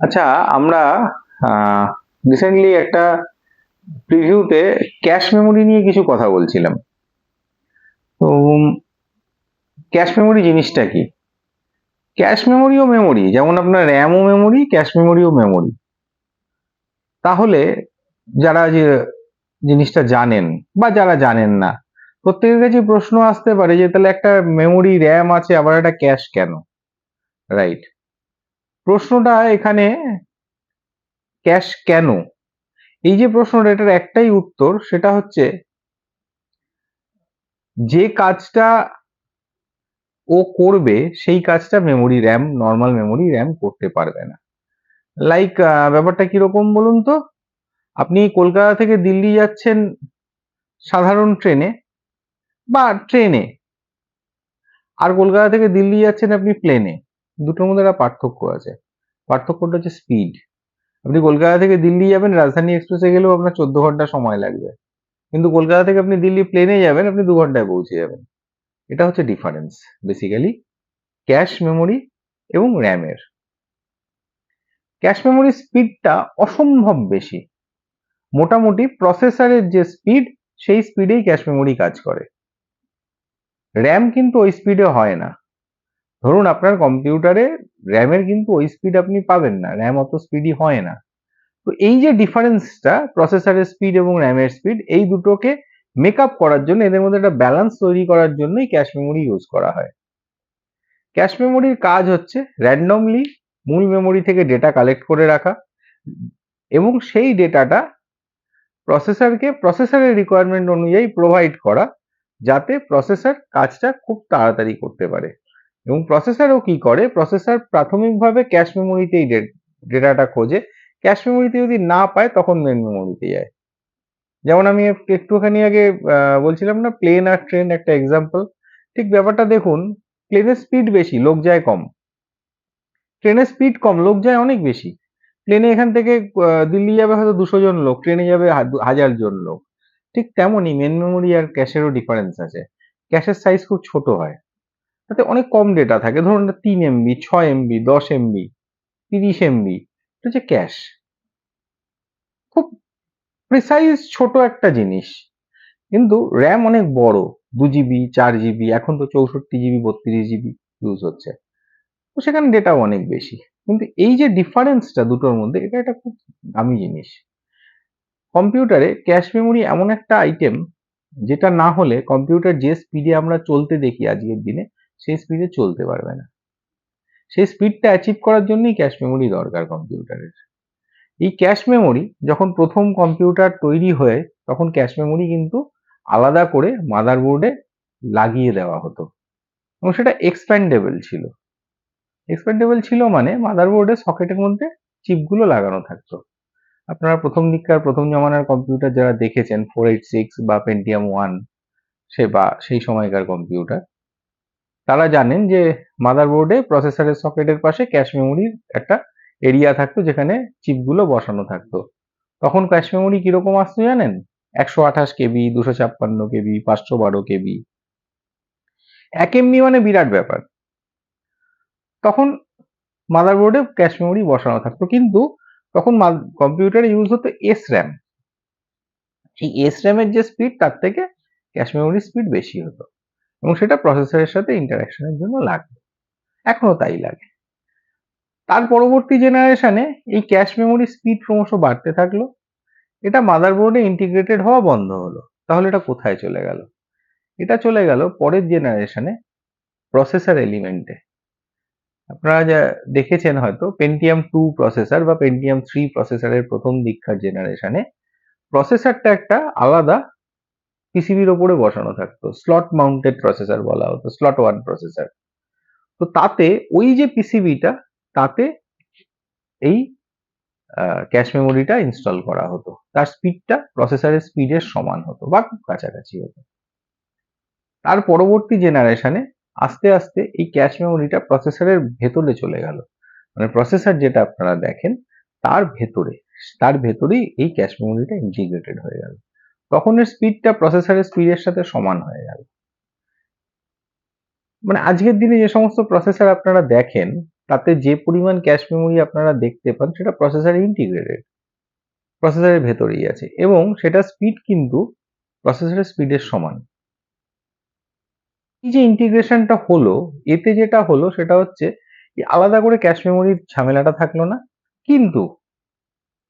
আচ্ছা আমরা রিসেন্টলি একটা প্রিভিউতে ক্যাশ মেমোরি নিয়ে কিছু কথা বলছিলাম। তো ক্যাশ মেমোরি জিনিসটা কি? ক্যাশ মেমোরিও মেমোরি যেমন আপনার র্যামও মেমোরি ক্যাশ মেমোরিও মেমোরি তাহলে, যারা যে জিনিসটা জানেন, বা যারা জানেন না, প্রত্যেকের কাছে প্রশ্ন আসতে পারে যে, তাহলে একটা মেমোরি র্যাম আছে, আবার একটা ক্যাশ কেন? রাইট প্রশ্নটা এখানে ক্যাশ কেন? এই যে প্রশ্নটা, এটার একটাই উত্তর, সেটা হচ্ছে যে কাজটা ও করবে, সেই কাজটা memory RAM normal memory RAM করতে পারবে না। লাইক ব্যাপারটা কীরকম বলুন তো? আপনি কলকাতা থেকে দিল্লি যাচ্ছেন সাধারণ ট্রেনে বা ট্রেনে, আর কলকাতা থেকে দিল্লি যাচ্ছেন আপনি প্লেনে। দুটোর মধ্যে একটা পার্থক্য আছে। পার্থক্যটা হচ্ছে স্পিড আপনি কলকাতা থেকে দিল্লি যাবেন, রাজধানী এক্সপ্রেসে গেলেও আপনার চোদ্দ ঘণ্টা সময় লাগবে। কিন্তু কলকাতা থেকে আপনি দিল্লি প্লেনে যাবেন, আপনি দু ঘন্টায় পৌঁছে যাবেন। এটা হচ্ছে ডিফারেন্স বেসিক্যালি ক্যাশ মেমোরি এবং র্যামের ক্যাশ মেমোরি স্পিডটা অসম্ভব বেশি। মোটামুটি প্রসেসরের যে স্পিড সেই স্পিডেই ক্যাশ মেমোরি কাজ করে। র্যাম কিন্তু ওই স্পিডে হয় না। ধরুন আপনার কম্পিউটারে র্যামের কিন্তু ওই স্পিড আপনি পাবেন না, র্যাম অত স্পিডই হয় না। তো এই যে ডিফারেন্সটা প্রসেসরের স্পিড এবং র্যামের স্পিড এই দুটোকে মেক আপ করার জন্য, এদের মধ্যে একটা ব্যালেন্স তৈরি করার জন্যই ক্যাশ মেমোরি ইউজ করা হয়। ক্যাশ মেমোরির কাজ হচ্ছে র্যান্ডমলি মূল মেমোরি থেকে ডেটা কালেক্ট করে রাখা এবং সেই ডেটাটা প্রসেসরকে প্রসেসরের রিকোয়ারমেন্ট অনুযায়ী প্রোভাইড করা যাতে প্রসেসর কাজটা খুব তাড়াতাড়ি করতে পারে। এবং প্রসেসরও কি করে? প্রসেসর প্রাথমিকভাবে ক্যাশ মেমোরিতেই ডেটাটা খোঁজে। ক্যাশ মেমোরিতে যদি না পায়, তখন মেন মেমোরিতে যায়। যেমন আমি একটুখানি আগে বলছিলাম না প্লেন আর ট্রেন একটা এক্সাম্পল ঠিক ব্যাপারটা দেখুন প্লেনের স্পিড বেশি, লোক যায় কম। ট্রেনের স্পিড কম, লোক যায় অনেক বেশি। প্লেনে এখান থেকে দিল্লি যাবে হয়তো দুশো জন লোক ট্রেনে যাবে হাজার জন লোক। ঠিক তেমনই মেন মেমোরি আর ক্যাশেরও ডিফারেন্স আছে। ক্যাশের সাইজ খুব ছোট হয়। তাতে অনেক কম ডেটা থাকে। ধরুন তিন এমবি ছয় এমবি দশ এমবি তিরিশ এমবি এটা হচ্ছে ক্যাশ খুব প্রিসাইজ ছোট একটা জিনিস। কিন্তু র্যাম অনেক বড়, দু জিবি চার জিবি এখন তো চৌষট্টি জিবি বত্রিশ জিবি ইউজ হচ্ছে। তো সেখানে ডেটাও অনেক বেশি। কিন্তু এই যে ডিফারেন্সটা দুটোর মধ্যে, এটা একটা খুব দামি জিনিস। কম্পিউটারে ক্যাশ মেমোরি এমন একটা আইটেম যেটা না হলে কম্পিউটার যে স্পিডে আমরা চলতে দেখি আজকের দিনে সেই স্পিডে চলতে পারবে না। সেই স্পিডটা অ্যাচিভ করার জন্যই ক্যাশ মেমোরি দরকার কম্পিউটারের এই ক্যাশ মেমোরি যখন প্রথম কম্পিউটার তৈরি হয়ে, তখন ক্যাশ মেমোরি কিন্তু আলাদা করে মাদারবোর্ডে লাগিয়ে দেওয়া হতো। এবং সেটা এক্সপ্যান্ডেবল ছিল। এক্সপ্যান্ডেবল ছিল মানে মাদারবোর্ডের সকেটের মধ্যে চিপগুলো লাগানো থাকতো। আপনারা প্রথম দিককার, প্রথম জমানার কম্পিউটার যারা দেখেছেন ফোর এইট সিক্স বা পেন্টিয়াম ওয়ান সে বা, সেই সময়কার কম্পিউটার তারা জানেন যে মাদারবোর্ডে প্রসেসরের সকেটের পাশে ক্যাশ মেমোরির একটা এরিয়া থাকতো যেখানে চিপগুলো বসানো থাকতো। তখন ক্যাশ মেমোরি কীরকম আসতো জানেন? একশো আঠাশ কেবি, দুশো ছাপ্পান্ন কেবি, পাঁচশো বারো কেবি। এক এমনি মানে বিরাট ব্যাপার। তখন মাদারবোর্ডে ক্যাশ মেমোরি বসানো থাকতো, কিন্তু তখন কম্পিউটারে ইউজ হতো এস র্যাম এই এস র্যামের যে স্পিড তার থেকে ক্যাশ মেমোরির স্পিড বেশি হতো। এবং সেটা প্রসেসরের সাথে ইন্টারাকশনের জন্য লাগতো এখনও তাই লাগে। তার পরবর্তী জেনারেশনে এই ক্যাশ মেমোরি স্পিড ক্রমশ বাড়তে থাকল। এটা মাদারবোর্ডে ইন্টিগ্রেটেড হওয়া বন্ধ হলো। তাহলে এটা কোথায় চলে গেল? এটা চলে গেল পরের জেনারেশনে প্রসেসর এলিমেন্টে আপনারা যা দেখেছেন হয়তো পেন্টিয়াম টু প্রসেসর বা পেন্টিয়াম থ্রি প্রসেসরের প্রথম দীক্ষার জেনারেশনে প্রসেসরটা একটা আলাদা পিসিবির ওপরে বসানো থাকতো। স্লট মাউন্টেড প্রসেসর বলা হতো স্লট ওয়ান প্রসেসর তো তাতে ওই যে পিসিবিটা তাতে এই ক্যাশ মেমোরিটা ইনস্টল করা হতো। তার স্পিডটা প্রসেসরের স্পিডের সমান হতো বা খুব কাছাকাছি হতো। তার পরবর্তী জেনারেশনে আস্তে আস্তে এই ক্যাশ মেমোরিটা প্রসেসরের ভেতরে চলে গেল। মানে প্রসেসর যেটা আপনারা দেখেন, তার ভেতরে, তার ভেতরেই এই ক্যাশ মেমোরিটা ইন্টিগ্রেটেড হয়ে গেল। তখন এর স্পিডটা প্রসেসরের স্পিডের সাথে সমান হয়ে গেল। মানে আজকের দিনে যে সমস্ত প্রসেসর আপনারা দেখেন, তাতে যে পরিমাণ ক্যাশ মেমোরি আপনারা দেখতে পান, সেটা প্রসেসরে ইন্টিগ্রেটেড, প্রসেসরের ভেতরেই আছে এবং সেটা স্পিড কিন্তু প্রসেসরের স্পিডের সমান। এই যে ইন্টিগ্রেশনটা হলো, এতে যেটা হলো সেটা হচ্ছে, আলাদা করে ক্যাশ মেমোরির ঝামেলাটা থাকল না, কিন্তু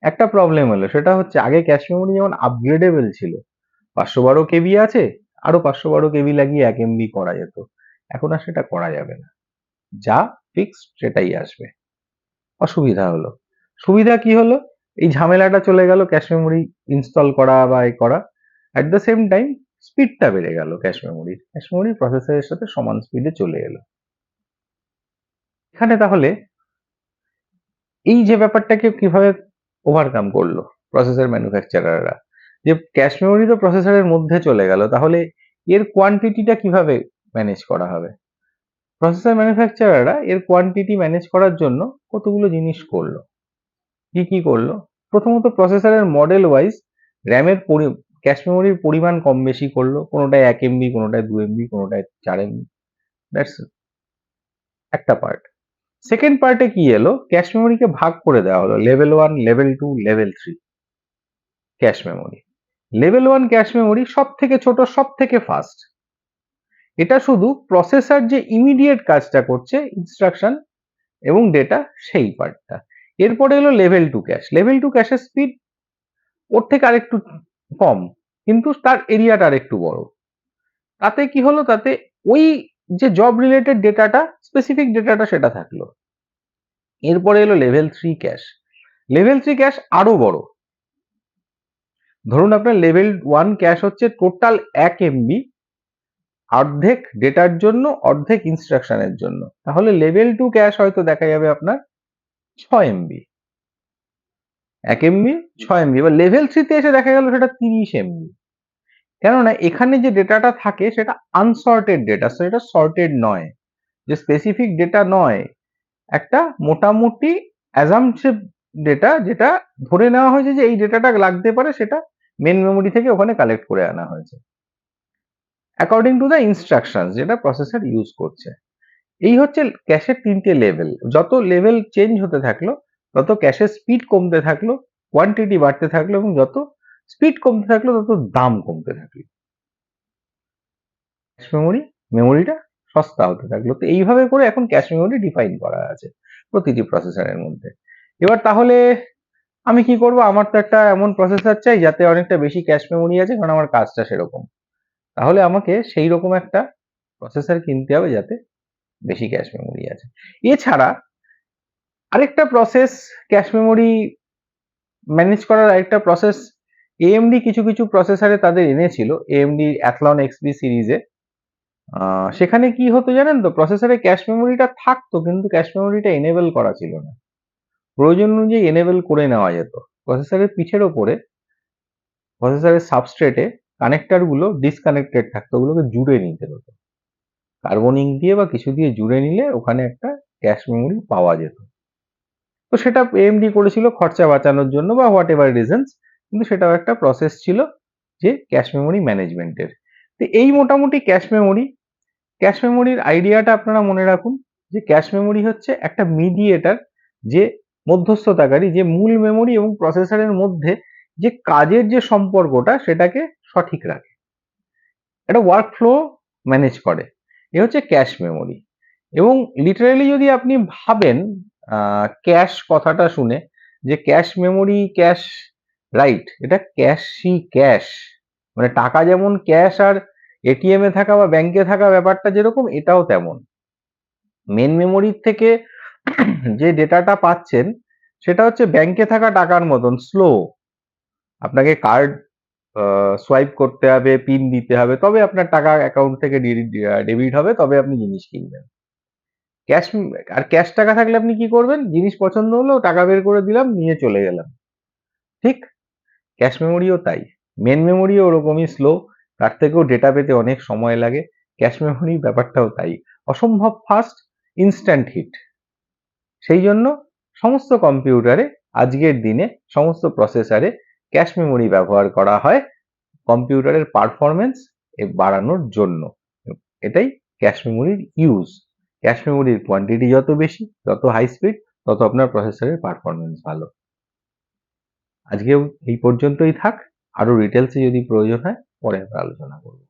একটা প্রবলেম হলো, সেটা হচ্ছে আগে ক্যাশ মেমোরি যেমন আপগ্রেডেবল ছিল, পাঁচশো বারো কেবি আছে, আরও পাঁচশো বারো কেবি লাগিয়ে এক এমবি করা যেত। এখন আর সেটা করা যাবে না। যা ফিক্সড সেটাই আসবে। অসুবিধা হলো। সুবিধা কি হলো? এই ঝামেলাটা চলে গেল ক্যাশ মেমোরি ইনস্টল করা বা এ করা। অ্যাট দ্য সেম টাইম স্পিডটা বেড়ে গেল ক্যাশ মেমোরির ক্যাশ মেমোরি প্রসেসরের সাথে সমান স্পিডে চলে এলো। এখানে তাহলে এই যে ব্যাপারটাকে কীভাবে ওভারকাম করল প্রসেসর ম্যানুফ্যাকচারাররা যে ক্যাশ মেমোরি তো প্রসেসরের মধ্যে চলে গেল, তাহলে এর কোয়ান্টিটিটা কীভাবে ম্যানেজ করা হবে? প্রসেসর ম্যানুফ্যাকচারাররা এর কোয়ান্টিটি ম্যানেজ করার জন্য কতগুলো জিনিস করল? কি কি করল? প্রথমত প্রসেসরের মডেল ওয়াইজ র্যামের ক্যাশ মেমোরির পরিমাণ কম বেশি করল, কোনোটায় এক এমবি কোনোটায় দু এমবি কোনোটায় চার এমবি দ্যাটস একটা পার্ট সেকেন্ড পার্টে কি এলো? ক্যাশ মেমোরিকে ভাগ করে দেওয়া হলো। Level one level two level three cache memory level one cache memory সব থেকে ছোট সব থেকে ফাস্ট এটা শুধু প্রসেসর যে ইমিডিয়েট কাজটা করছে ইনস্ট্রাকশন এবং ডেটা সেই পার্টটা এরপরে এলো level two cache level two ক্যাশের স্পিড ওর থেকে আরেকটু কম, কিন্তু তার এরিয়াটা আরেকটু বড়। তাতে কি হলো? তাতে ওই যে জব রিলেটেড ডেটাটা স্পেসিফিক ডেটাটা সেটা থাকল। এরপরে এলো level three cache level three cache আরও বড়। ধরুন আপনার লেভেল ওয়ান ক্যাশ হচ্ছে টোটাল এক এমবি অর্ধেক ডেটার জন্য, অর্ধেক ইনস্ট্রাকশনের জন্য। তাহলে লেভেল টু ক্যাশ হয়তো দেখা যাবে আপনার ছয় এমবি এক এমবি ছয় এমবি এবার লেভেল থ্রিতে এসে দেখা গেল সেটা তিরিশ এমবি কেননা এখানে যে ডেটাটা থাকে সেটা আনসর্টেড ডেটা সেটা সর্টেড নয়। যে স্পেসিফিক ডেটা নয়, একটা মোটামুটি অ্যাজামসিভ ডেটা যেটা ধরে নেওয়া হয়েছে যে এই ডেটাটা লাগতে পারে সেটা মেন মেমোরি থেকে ওখানে কালেক্ট করে আনা হয়েছে। অ্যাকর্ডিং টু দ্য ইনস্ট্রাকশন যেটা প্রসেসর ইউজ করছে। এই হচ্ছে ক্যাশের তিনটে লেভেল যত লেভেল চেঞ্জ হতে থাকল, তত ক্যাশের স্পিড কমতে থাকল কোয়ান্টিটি বাড়তে থাকল এবং যত স্পিড কমতে থাকল তত দাম কমতে থাকল। ক্যাশ মেমোরি মেমোরিটা সস্তা হতে থাকল। তো এইভাবে করে এখন ক্যাশ মেমোরি ডিফাইন করা আছে প্রতিটি প্রসেসরের মধ্যে। এবার তাহলে আমি কি করব? আমার তো একটা এমন প্রসেসর চাই যাতে অনেকটা বেশি ক্যাশ মেমোরি আছে, কারণ আমার কাজটা সেরকম। তাহলে আমাকে সেই রকম একটা প্রসেসর কিনতে হবে যাতে বেশি ক্যাশ মেমোরি আছে। এছাড়া আরেকটা প্রসেস ক্যাশ মেমোরি ম্যানেজ করার আরেকটা প্রসেস এএমডি কিছু কিছু প্রসেসরে তাদের এনেছিল এএমডি অ্যাথলন এক্সবি সিরিজে সেখানে কি হতো জানেন তো? প্রসেসরে ক্যাশ মেমোরিটা থাকতো, কিন্তু ক্যাশ মেমোরিটা এনেবল করা ছিল না। প্রয়োজন অনুযায়ী এনেবল করে নেওয়া যেত। প্রসেসরের পিঠের ওপরে প্রসেসরের সাবস্ট্রেটে কানেক্টারগুলো ডিসকানেক্টেড থাকতো, ওগুলোকে জুড়ে নিতে হতো। কার্বনিং দিয়ে বা কিছু দিয়ে জুড়ে নিলে ওখানে একটা ক্যাশ মেমোরি পাওয়া যেত। তো সেটা এমডি করেছিল খরচা বাঁচানোর জন্য বা হোয়াট এভার রিজনস কিন্তু সেটাও একটা প্রসেস ছিল যে ক্যাশ মেমোরি ম্যানেজমেন্টের তো এই মোটামুটি ক্যাশ মেমোরি ক্যাশ মেমোরির আইডিয়াটা আপনারা মনে রাখুন যে ক্যাশ মেমোরি হচ্ছে একটা মিডিয়েটার যে মধ্যস্থতাকারী, যে মূল মেমোরি এবং প্রসেসরের মধ্যে যে কাজের যে সম্পর্কটা সেটাকে সঠিক রাখে। একটা ওয়ার্ক ফ্লো ম্যানেজ করে। এ হচ্ছে ক্যাশ মেমোরি এবং লিটারেলি যদি আপনি ভাবেন ক্যাশ কথাটা শুনে যে ক্যাশ মেমোরি ক্যাশ রাইট এটা ক্যাশই ক্যাশ মানে টাকা যেমন ক্যাশ আর এটিএম এ থাকা বা ব্যাংকে থাকা ব্যাপারটা যেরকম, এটাও তেমন। মেন মেমোরির থেকে যে ডেটাটা পাচ্ছেন, সেটা হচ্ছে ব্যাংকে থাকা টাকার মতন স্লো আপনাকে কার্ড সোয়াইপ করতে হবে পিন দিতে হবে, তবে আপনার টাকা অ্যাকাউন্ট থেকে ডেবিট হবে, তবে আপনি জিনিস কিনবেন। ক্যাশ আর ক্যাশ টাকা থাকলে আপনি কি করবেন? জিনিস পছন্দ হলো, টাকা বের করে দিলাম, নিয়ে চলে গেলাম। ঠিক? ক্যাশ মেমোরিও তাই। মেন মেমোরিও ওরকমই স্লো তার থেকেও ডেটা পেতে অনেক সময় লাগে। ক্যাশ মেমোরি ব্যাপারটাও তাই। অসম্ভব ফাস্ট ইনস্ট্যান্ট হিট সেই জন্য সমস্ত কম্পিউটারে আজকের দিনে, সমস্ত প্রসেসারে ক্যাশ মেমোরি ব্যবহার করা হয় কম্পিউটারের পারফরমেন্স বাড়ানোর জন্য। এটাই ক্যাশ মেমোরির ইউজ ক্যাশ মেমোরির কোয়ান্টিটি যত বেশি, যত হাই স্পিড তত আপনার প্রসেসরের পারফরমেন্স ভালো। আজকেও এই পর্যন্তই থাক। আরও ডিটেলসে যদি প্রয়োজন হয় পরে আমরা আলোচনা করব।